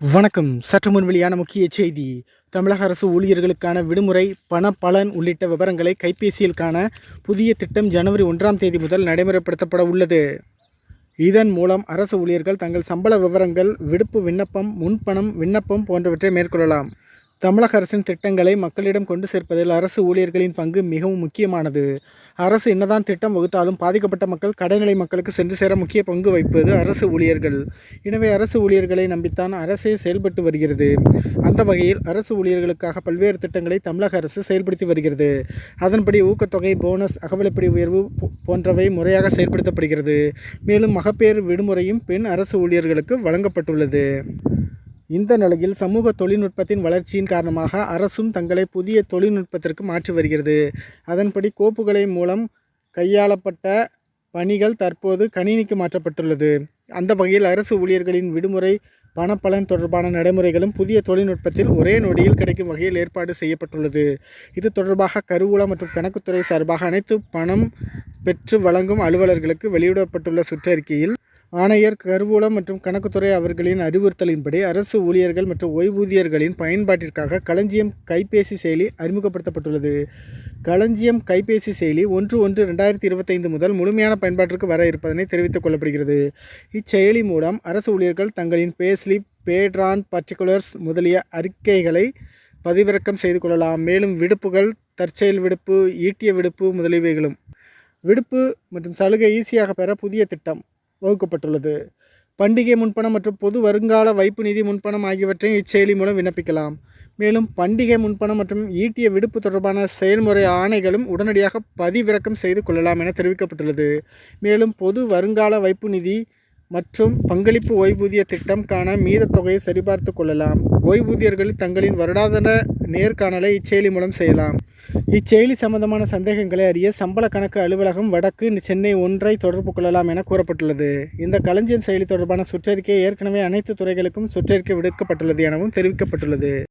வணக்கம். சற்று முன் வெளியான முக்கிய செய்தி. தமிழக அரசு ஊழியர்களுக்கான விடுமுறை பண பலன் உள்ளிட்ட விவரங்களை கைபேசியில் காண புதிய திட்டம் ஜனவரி ஒன்றாம் தேதி முதல் நடைமுறைப்படுத்தப்பட உள்ளது. இதன் மூலம் அரசு ஊழியர்கள் தங்கள் சம்பள விவரங்கள் விடுப்பு விண்ணப்பம் முன்பணம் விண்ணப்பம் போன்றவற்றை மேற்கொள்ளலாம். தமிழக அரசின் திட்டங்களை மக்களிடம் கொண்டு சேர்ப்பதில் அரசு ஊழியர்களின் பங்கு மிகவும் முக்கியமானது. அரசு என்னதான் திட்டம் வகுத்தாலும் பாதிக்கப்பட்ட மக்கள் கடைநிலை மக்களுக்கு சென்று சேர முக்கிய பங்கு வகிப்பது அரசு ஊழியர்கள். எனவே அரசு ஊழியர்களை நம்பித்தான் அரசே செயல்பட்டு வருகிறது. அந்த வகையில் அரசு ஊழியர்களுக்காக பல்வேறு திட்டங்களை தமிழக அரசு செயல்படுத்தி வருகிறது. அதன்படி ஊக்கத்தொகை போனஸ் அகவிலைப்படி உயர்வு போன்றவை முறையாக செயல்படுத்தப்படுகிறது. மேலும் மகப்பேறு விடுமுறையும் பெண் அரசு ஊழியர்களுக்கு வழங்கப்பட்டுள்ளது. இந்த நிலையில் சமூக தொழில்நுட்பத்தின் வளர்ச்சியின் காரணமாக அரசும் தங்களை புதிய தொழில்நுட்பத்திற்கு மாற்றி வருகிறது. அதன்படி கோப்புகளை மூலம் கையாளப்பட்ட பணிகள் தற்போது கணினிக்கு மாற்றப்பட்டுள்ளது. அந்த வகையில் அரசு ஊழியர்களின் விடுமுறை பணப்பலன் தொடர்பான நடைமுறைகளும் புதிய தொழில்நுட்பத்தில் ஒரே நொடியில் கிடைக்கும் வகையில் ஏற்பாடு செய்யப்பட்டுள்ளது. இது தொடர்பாக கருவூலம் மற்றும் கணக்குத்துறை சார்பாக அனைத்து பணம் பெற்று வழங்கும் அலுவலர்களுக்கு வெளியிடப்பட்டுள்ள சுற்றறிக்கையில் ஆணையர் கருவூலம் மற்றும் கணக்குத்துறை அவர்களின் அறிவுறுத்தலின்படி அரசு ஊழியர்கள் மற்றும் ஓய்வூதியர்களின் பயன்பாட்டிற்காக களஞ்சியம் கைபேசி செயலி அறிமுகப்படுத்தப்பட்டுள்ளது. களஞ்சியம் கைபேசி செயலி ஒன்று ஒன்று ரெண்டாயிரத்தி இருபத்தைந்து முதல் முழுமையான பயன்பாட்டிற்கு வர இருப்பதனை தெரிவித்துக் கொள்ளப்படுகிறது. இச்செயலி மூலம் அரசு ஊழியர்கள் தங்களின் பேஸ்லிப் பேட்ரான் பர்டிகுலர்ஸ் முதலிய அறிக்கைகளை பதிவிறக்கம் செய்து கொள்ளலாம். மேலும் விடுப்புகள் தற்செயல் விடுப்பு ஈட்டிய விடுப்பு முதலியவைகளும். விடுப்பு மற்றும் சலுகை ஈஸியாக பெற புதிய திட்டம். வகுக்கப்பட்டுள்ளது. பண்டிகை முன்பணம் மற்றும் பொது வருங்கால வைப்பு நிதி முன்பணம் ஆகியவற்றையும் இச்செயலி மூலம் விண்ணப்பிக்கலாம். மேலும் பண்டிகை முன்பணம் மற்றும் ஈட்டிய விடுப்பு தொடர்பான செயல்முறை ஆணைகளும் உடனடியாக பதிவிறக்கம் செய்து கொள்ளலாம் என தெரிவிக்கப்பட்டுள்ளது. மேலும் பொது வருங்கால வைப்பு நிதி மற்றும் பங்களிப்பு ஓய்வூதிய திட்டம்கான மீத தொகையை சரிபார்த்து கொள்ளலாம். ஓய்வூதியர்கள் தங்களின் வருடாந்திர நேர்காணலை இச்செயலி மூலம் செய்யலாம். இச்செயலி சம்பந்தமான சந்தேகங்களை அறிய சம்பள கணக்கு அலுவலகம் வடக்கு சென்னை ஒன்றை தொடர்பு கொள்ளலாம் என கூறப்பட்டுள்ளது. இந்த களஞ்சியம் செயலி தொடர்பான சுற்றறிக்கை ஏற்கனவே அனைத்து துறைகளுக்கும் சுற்றறிக்கை விடுக்கப்பட்டுள்ளது எனவும் தெரிவிக்கப்பட்டுள்ளது.